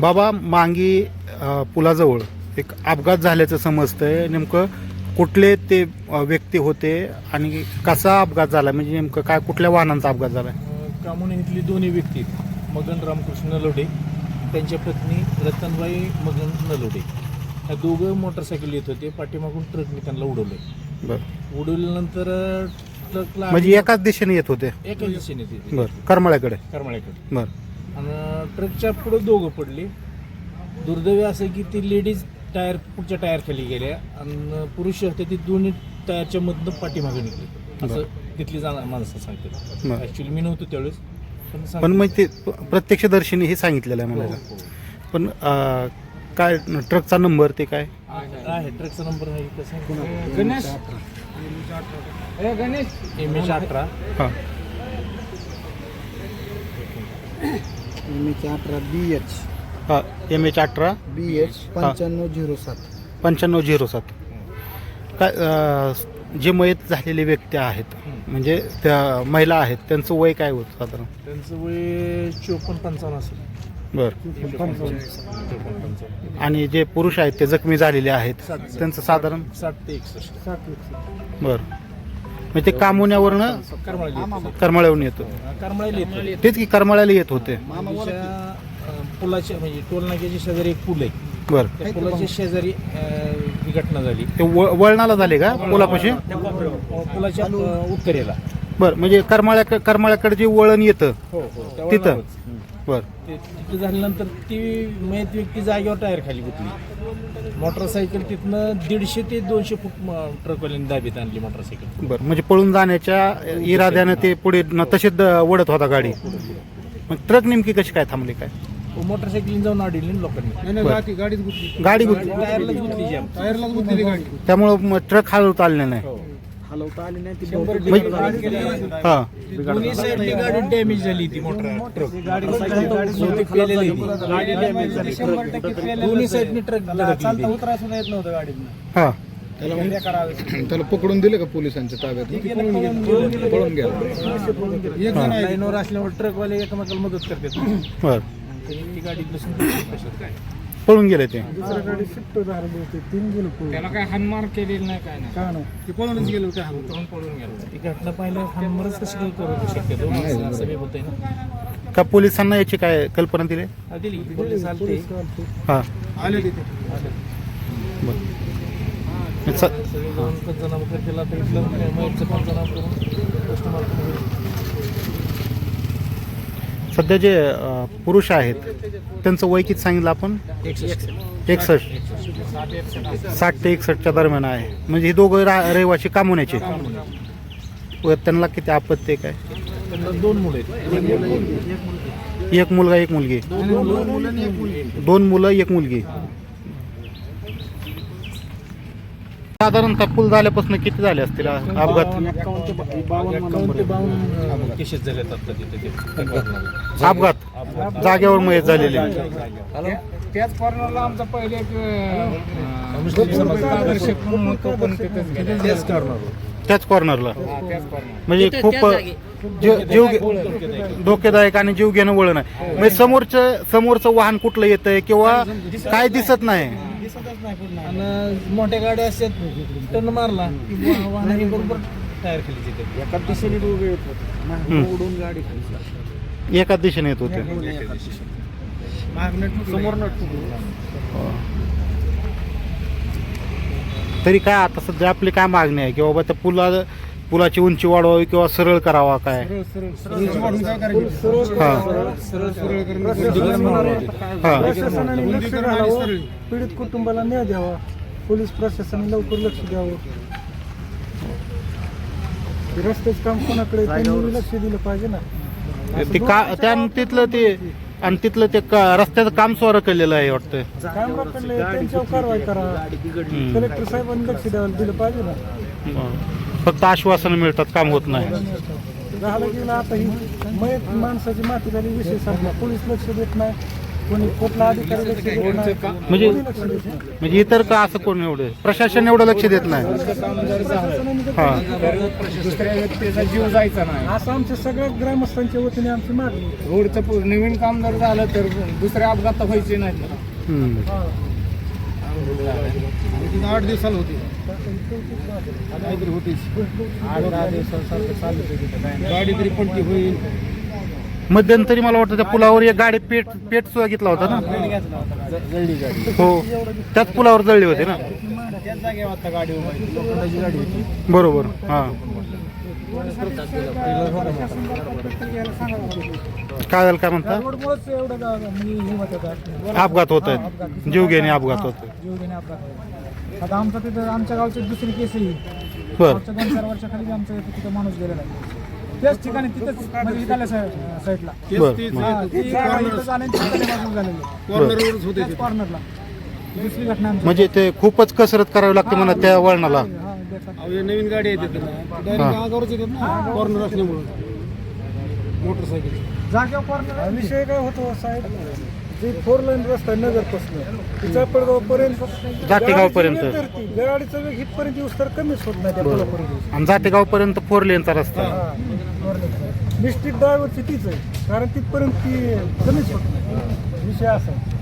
बाबा मांगी पुलाजवळ एक अपघात झाल्याचं समजतंय. नेमकं कुठले ते व्यक्ती होते आणि कसा अपघात झाला? म्हणजे नेमकं काय कुठल्या वाहनांचा अपघात झाला? कामून इथली दोन्ही व्यक्ती. मगन रामकृष्ण नलोडे त्यांच्या पत्नी रतनबाई मगन नलोडे. ह्या दोघं मोटरसायकल येत होते पाठीमागून ट्रकने त्यांना उडवलं बरं. उडवल्यानंतर ट्रकला म्हणजे एकाच दिशेने येत होते? एका दिशेने येते करमळ्याकडे? करमाळ्याकडे. बरं. आणि ट्रकच्या पुढे दोघं पडले. दुर्दैवी असं की ती लेडीज टायर पुढच्या टायर खाली गेल्या आणि पुरुष होते ते दोन्ही टायरच्या मधनं पाठीमागे निघले. असं तिथली जा माणसं सांगतात. बरं. ऍक्च्युली मी नव्हतो त्यावेळेस पण पण. मग ते प्रत्यक्षदर्शीने हे सांगितलेलं आहे हो, मला हो. पण अ, काय ट्रकचा नंबर ते काय? आहे ट्रकचा नंबर आहे? कसं गणेश. गणेश. एम एच अठरा. हां. एम एच अठरा बी एच हां एम एच अठरा बी एच पंच्याण्णव झिरो सात. पंच्याण्णव झिरो सात. काय अ, जे मयत झालेले व्यक्ती आहेत म्हणजे त्या महिला आहेत त्यांचं वय काय होतं साधारण? त्यांचं वय चोपन्न पंचावन्न असेल. बरं. चोपन्न पंचावन्न. आणि जे पुरुष आहेत ते जखमी झालेले आहेत सात. त्यांचं साधारण? साठ ते एकसष्ट. बरं. म्हणजे ते कामोण्यावरनं करमाळ्याला करमाळ्यावरून येतो. करमाळ्याला येतो. तेच की करमाळ्याला येत होते. मामाच्या अं, पुलाच्या म्हणजे टोल नाक्याच्या शेजारी एक पूल आहे. बरं. त्या पुलाच्या शेजारी अं, ही घटना झाली. ते व- वळणाला झाले का पुलापाशी? त्या पुलाच्या अं, उत्तरेला. बरं म्हणजे करमाळ्या करमाळ्याकडे जे वळण येतं हो हो त्या तिथं? वळणावरच. बरं. ते तिथं झाल्यानंतर ती मयत व्यक्ती जागेवर टायर खाली गुतली. मोटरसायकल तिथनं दीडशे ते दोनशे फूट म- ट्रकवाल्यांनी दाबीत आणली मोटरसायकल. बरं म्हणजे पळून जाण्याच्या इराद्यानं ते पुढे न तशीच द- ओढत होता गाडी. मग ट्रक नेमकी कशी काय थांबली काय? मोटरसायकलीने जाऊन अडवली ना लोकांनी. गाडीत गुतली. गाडी गुतली. टायरलाच गुतली जाम टायरलाच गुतलेली गाडी. त्यामुळं मग ट्रक हलवता आले नाही. हो. हलवता आली नाही ती शंभर गाडी. हां. दोन्ही डॅमेज झाली ती मोटर ट्रक बहुतेक पेलेली ती. गाडी डॅमेज झाली. दोन्ही साईडनी ट्रक धडकली. ती. उतरा सुद्धा येत नव्हतं गाडीत हां. त्याला पकडून दिलं का पोलिसांच्या ताब्यात? पळून गेला. एक जण आहे. लाईनवर असल्यामुळे ट्रकवाले एकमेकाला मदत करतात. बरं. ती गाडी बसून कशात काय पळून गेले ते. दुसऱ्या गाडी शिफ्ट झालेली होती. तीन गेलो पळून. त्याला काय हानमार केलेली नाही काय नाही. काय नाही? ते पळूनच गेलो काय पळून गेला ती घटना पाहिल्यावर हानमारच कशी काय करू शक्यतो असं बी होतंय ना. का पोलिसांना याची काय कल्पना दिली? हा, दिली. पोलीस आलते. हां. आले तिथे. बरं. स- सगळे जाऊन पंचनामा केला तर इथलं मयतचं पंचनामा करून पोस्टमार्टम होईल. सध्या जे पुरुष आहेत त्यांचं वय किती सांगितलं आपण? एकसष्ट. साठ ते एकसष्टच्या दरम्यान आहे. म्हणजे हे दोघं रा रहिवाशी कामवण्याचे व त्यांना किती आपत्ती काय? दोन मुलं एक मुलगा एक मुलगी. दोन मुलं एक मुलगी साधारणतः पूल झाल्यापासून किती झाले असतील अपघात? केसेस. अपघात? जागेवर मयत झालेले. त्याच कॉर्नरला आमचा पहिले. तेच करणार त्याच कॉर्नरला म्हणजे खूप जीव धोकेदायक आणि जीव घेणं वळण. आहे म्हणजे समोरचं समोरचं वाहन कुठलं येतंय किंवा काय दिसत नाही? आणि मोठ्या गाड्या असतात टर्न मारला. की वा- वाहनाने बरोबर टायर खाली तिथे एका दिशेने दोघे येत होते. हम्म. उडून गाडी खाली एकाच दिशेने येत होते. समोर तरी काय आता सध्या आपली काय मागणी आहे? की बाबा त्या पुला पुलाची उंची वाढवावी किंवा सरळ करावा काय? हा. हा पीडित कुटुंबाला न्याय द्यावा. पोलीस प्रशासनाने लवकर लक्ष द्यावं. रस्त्याचं काम कोणाकडे लक्ष दिलं पाहिजे ना. ते का त्या तिथलं ते आणि तिथलं ते का- रस्त्याचं काम स्वार केलेलं आहे वाटतं. त्यांच्यावर कारवाई करा. कलेक्टर साहेबांनी लक्ष द्यायला दिलं पाहिजे ना. फक्त आश्वासन मिळतात काम होत नाही झालं गेलं आता ही मयत माणसाची माती झाली विषय संपला पोलीस लक्ष देत नाही कोणी कुठला अधिकारी लक्ष देत नाही. म्हणजे कोणी लक्ष देत नाही. म्हणजे इतर का असं कोण एवढं प्रशासन एवढं लक्ष देत नाही हा दुसऱ्या व्यक्तीचा जीव जायचा नाही असं आमच्या सगळ्या ग्रामस्थांच्या वतीने आमची मागणी. रोडचं पु- नवीन काम जर झालं तर दुसऱ्या अपघात व्हायचे नाही हम्म. आठ दिवसाला होती. काहीतरी होतीच. आठ दहा दिवसासारखं चालू गाडी तरी पलटी होईल. मध्यंतरी मला वाटतं त्या पुलावर एक गाडी पेट पेट सुद्धा घेतला होता ना? जळली गाडी. हो. त्याच पुलावर जळली होती ना? त्याच जागेवर आता गाडी उभी लोखंडाची गाडी होती. बरोबर हा. काय झालं काय म्हणता रोडमुळेच एवढं म्हणजे हे होत होतं. अपघात होत आहेत जीवघेणे अपघात होत जीवघेणे अपघात होत. आता आमचं तिथं आमच्या गावची दुसरी केस आहे बर मागच्या दोन चार वर्षाखाली आमचं इथं तिथं माणूस गेलेला आहे त्याच ठिकाणी तिथंच म्हणजे साईडला बर हा, ती जागा इथंच आणि तिथं बाजूला झालेली आहे. कॉर्नरवरच होते त्याच कॉर्नरला दुसरी घटना आमची म्हणजे ते खूपच कसरत करावी लागते म्हणा त्या वळणाला हा. नवीन गाडी येते डायरेक्ट. अंगावरच येतात ना कॉर्नर असल्यामुळं. मोटरसायकल जागेवर कॉर्नर विषय काय होतो साहेब? जी फोर लाईन रस्ता आहे नगरपासून तिचा पडगाव पर्यंत जातेगावपर्यंत. गाडीचा वेग इथपर्यंत येऊस तर कमीच होत नाही त्या पुलापर्यंत आणि जातेगाव पर्यंत फोर लेनचा रस्ता. आहे. मिस्टेक ड्रायव्हरची तीच आहे. कारण तिथपर्यंत ती कमीच होत नाही. विषय असा आहे.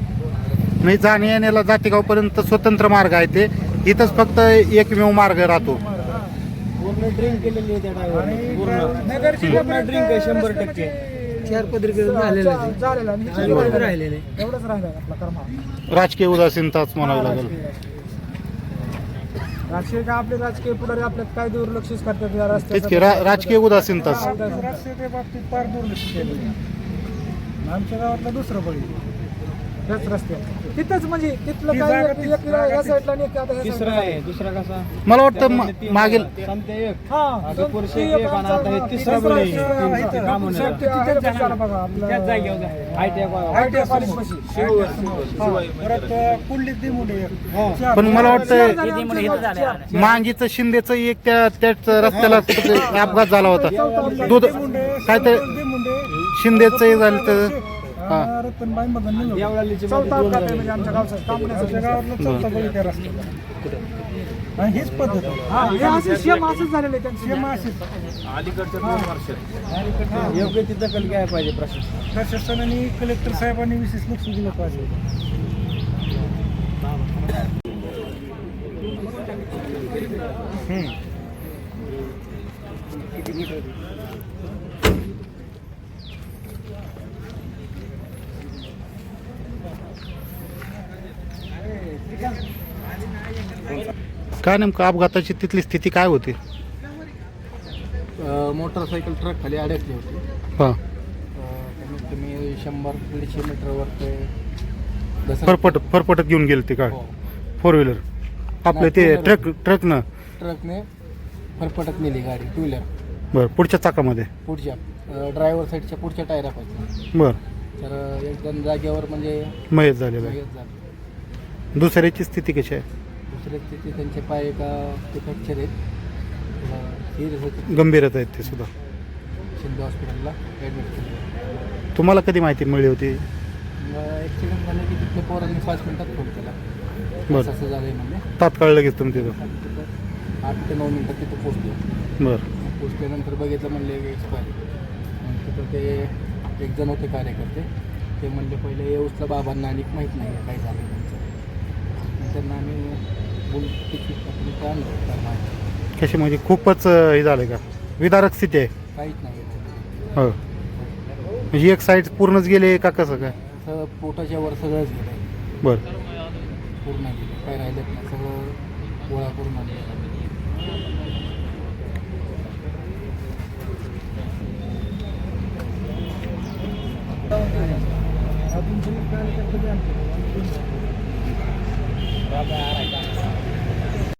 नाही जाण्या येण्याला जातेगाव पर्यंत स्वतंत्र मार्ग आहे ते. इथंच फक्त एकमेव मार्ग राहतो. पूर्ण ड्रिंक केलेली आहे त्या आणि ड्रायव्हर नगरची पूर्ण ड्रिंक आहे शंभर टक्के. चार पदरी झालेलं आणि हिची राहिलेलं. एवढंच राहिलं आपला कर्मा. राजकीय उदासीनताच म्हणावी लागेल. राजकीय. काय आपले राजकीय पुढारी आपल्यात काय दुर्लक्षच करतात या तेच की रा- राजकीय उदासीनताच. राजकीय बाबतीत फार दुर्लक्ष केलं आमच्या गावातलं दुसरं बळी. रस्त्यात तिथंच म्हणजे तिथलं काय एक- या साईडला आणि एक आता ह्या तिसरा साईडला. आहे दुसरा कसा? मला वाटतं मा- मागील संत्या एक. हा, आता पुरुष ती एक आणि आता हे आमचा- तिसरा आहे. ते बघा आपलं. त्याच जागेवर. ITI ITI कॉलेजपाशी. हा. परत कुंडलीत दिमुंडे. पण मला. वाटतं-. मांगीचं शिंदेचं एक त्या त्याच रस्त्याला कुठे अपघात झाला होता. दूध काय ते शिंदेचं झालं तर हा. रतनबाई चौथा अपघात आहे. म्हणजे आमच्या गावचा. आमच्या गावातला चौथा बळी त्या रस्त्याला. आणि हीच पद्धत आहे. हा, हे असं सेम असंच झालेलं आहे त्यांचं. सेम असंच अलीकडच्या दोन वर्षात योग्य ती दखल घ्यायला पाहिजे प्रशासन. प्रशासन आणि कलेक्टर साहेबांनी विशेष लक्ष दिलं पाहिजे. काय नेमकं अपघाताची तिथली स्थिती काय होती? मोटरसायकल ट्रक खाली अडकली होती. हा. कमीत कमी शंभर दीडशे मीटरवर ते घसरत- फरफट फरफटत घेऊन गेले ते काय हो. फोर व्हीलर आपलं ते नाही, two ट्रक ट्रकनं? ट्रकने फरफटत नेली गाडी टू व्हीलर बरं पुढच्या चाकामध्ये? पुढच्या ड्रायव्हर साईडच्या पुढच्या टायरापासून बरं. तर अं, एकदम जागेवर म्हणजे मयत झालेलं आहे. मयत झालं दुसऱ्याची स्थिती कशी आहे? दुसऱ्या स्थिती त्यांचे पाय का ते फ्रॅक्चर आहेत सिरियस होते गंभीरच आहेत ते सुद्धा. शिंदे हॉस्पिटलला ॲडमिट केलं तुम्हाला कधी माहिती मिळली होती? ॲक्सिडेंट झालं की तिथल्या पोरांनी पाच मिनिटात फोन केला. बरं. असं असं झालं आहे म्हणजे तात्काळ लगेच तुम्ही तिथं. आणि तिथं आठ ते नऊ मिनिटात तिथं पोचलो बरं. पोचल्यानंतर बघितलं म्हणले एक्सपायर तिथं ते एक जण होते कार्यकर्ते. ते म्हणले पहिले येऊसला बाबांना आणि माहीत नाही आहे काय झालं त्यांचं. त्यांना आम्ही बोल तिकीट आणलं त्या माहिती कशी म्हणजे खूपच हे झालं का? विदारक स्थिती आहे. काहीच नाही. हो. म्हणजे एक साईड पूर्णच गेले का कसं काय? पोटाच्या वर सगळंच गेलं बरं. पूर्ण गेलं काय राहिलं नाही. सगळं गोळा करून आणलं Bye-bye.